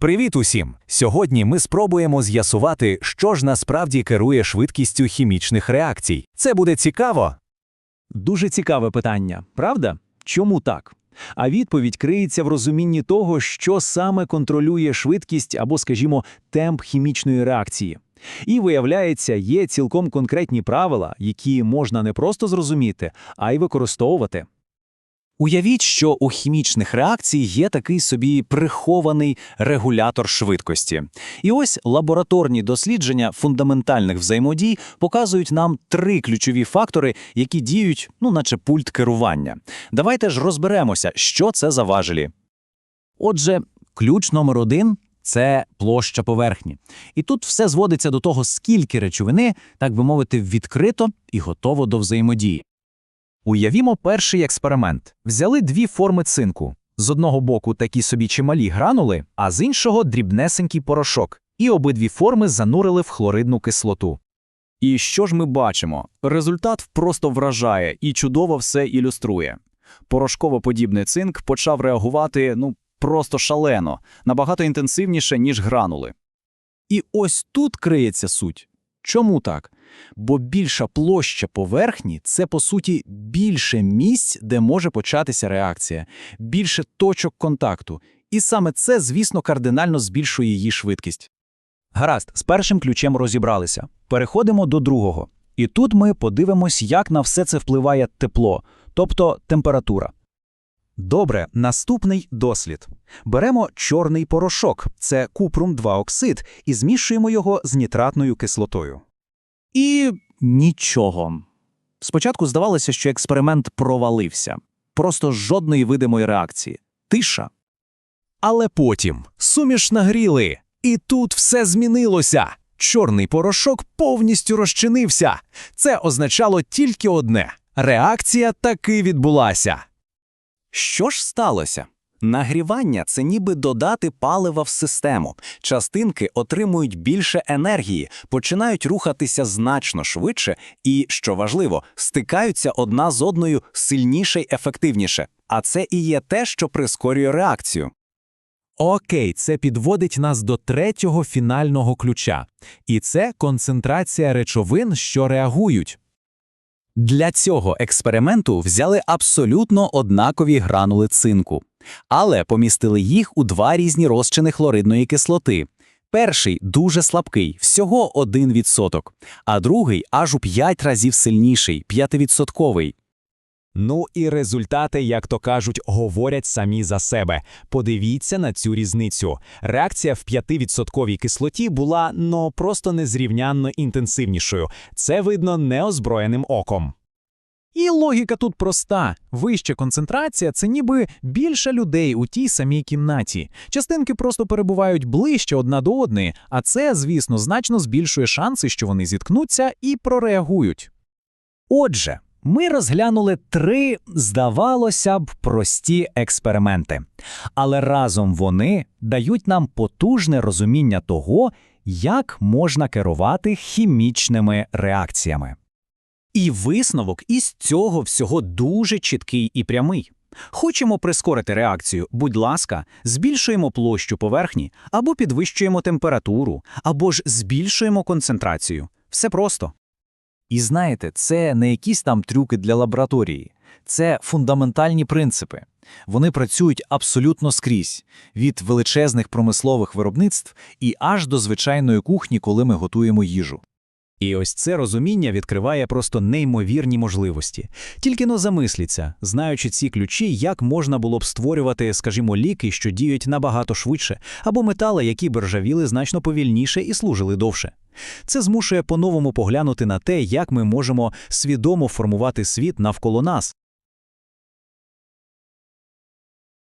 Привіт усім! Сьогодні ми спробуємо з'ясувати, що ж насправді керує швидкістю хімічних реакцій. Це буде цікаво. Дуже цікаве питання, правда? Чому так? А відповідь криється в розумінні того, що саме контролює швидкість або, скажімо, темп хімічної реакції. І виявляється, є цілком конкретні правила, які можна не просто зрозуміти, а й використовувати. Уявіть, що у хімічних реакцій є такий собі прихований регулятор швидкості. І ось лабораторні дослідження фундаментальних взаємодій показують нам три ключові фактори, які діють, ну, наче пульт керування. Давайте ж розберемося, що це за важелі. Отже, ключ номер один це площа поверхні. І тут все зводиться до того, скільки речовини, так би мовити, відкрито і готово до взаємодії. Уявімо перший експеримент. Взяли дві форми цинку. З одного боку такі собі чималі гранули, а з іншого дрібнесенький порошок. І обидві форми занурили в хлоридну кислоту. І що ж ми бачимо? Результат просто вражає і чудово все ілюструє. Порошково-подібний цинк почав реагувати ну просто шалено, набагато інтенсивніше, ніж гранули. І ось тут криється суть. Чому так? Бо більша площа поверхні це, по суті, більше місць, де може початися реакція, більше точок контакту. І саме це, звісно, кардинально збільшує її швидкість. Гаразд, з першим ключем розібралися. Переходимо до другого. І тут ми подивимось, як на все це впливає тепло, тобто температура. Добре, наступний дослід. Беремо чорний порошок, це купрум-2 оксид, і змішуємо його з нітратною кислотою. І нічого. Спочатку здавалося, що експеримент провалився. Просто жодної видимої реакції. Тиша. Але потім суміш нагріли, і тут все змінилося. Чорний порошок повністю розчинився. Це означало тільки одне: реакція таки відбулася. Що ж сталося? Нагрівання це ніби додати палива в систему. Частинки отримують більше енергії, починають рухатися значно швидше і, що важливо, стикаються одна з одною сильніше й ефективніше. А це і є те, що прискорює реакцію. Окей, це підводить нас до третього фінального ключа. І це концентрація речовин, що реагують. Для цього експерименту взяли абсолютно однакові гранули цинку, але помістили їх у два різні розчини хлоридної кислоти. Перший дуже слабкий, всього 1%, а другий аж у 5 разів сильніший, 5%. Ну і результати, як то кажуть, говорять самі за себе. Подивіться на цю різницю. Реакція в 5% кислоті була ну просто незрівнянно інтенсивнішою. Це видно неозброєним оком. І логіка тут проста: вища концентрація це ніби більше людей у тій самій кімнаті. Частинки просто перебувають ближче одна до одної, а це, звісно, значно збільшує шанси, що вони зіткнуться і прореагують. Отже, ми розглянули три, здавалося б, прості експерименти. Але разом вони дають нам потужне розуміння того, як можна керувати хімічними реакціями. І висновок із цього всього дуже чіткий і прямий. Хочемо прискорити реакцію, будь ласка, збільшуємо площу поверхні, або підвищуємо температуру, або ж збільшуємо концентрацію. Все просто. І знаєте, це не якісь там трюки для лабораторії, це фундаментальні принципи. Вони працюють абсолютно скрізь від величезних промислових виробництв і аж до звичайної кухні, коли ми готуємо їжу. І ось це розуміння відкриває просто неймовірні можливості. Тільки но замисліться, знаючи ці ключі, як можна було б створювати, скажімо, ліки, що діють набагато швидше, або метали, які б ржавіли значно повільніше і служили довше. Це змушує по-новому поглянути на те, як ми можемо свідомо формувати світ навколо нас.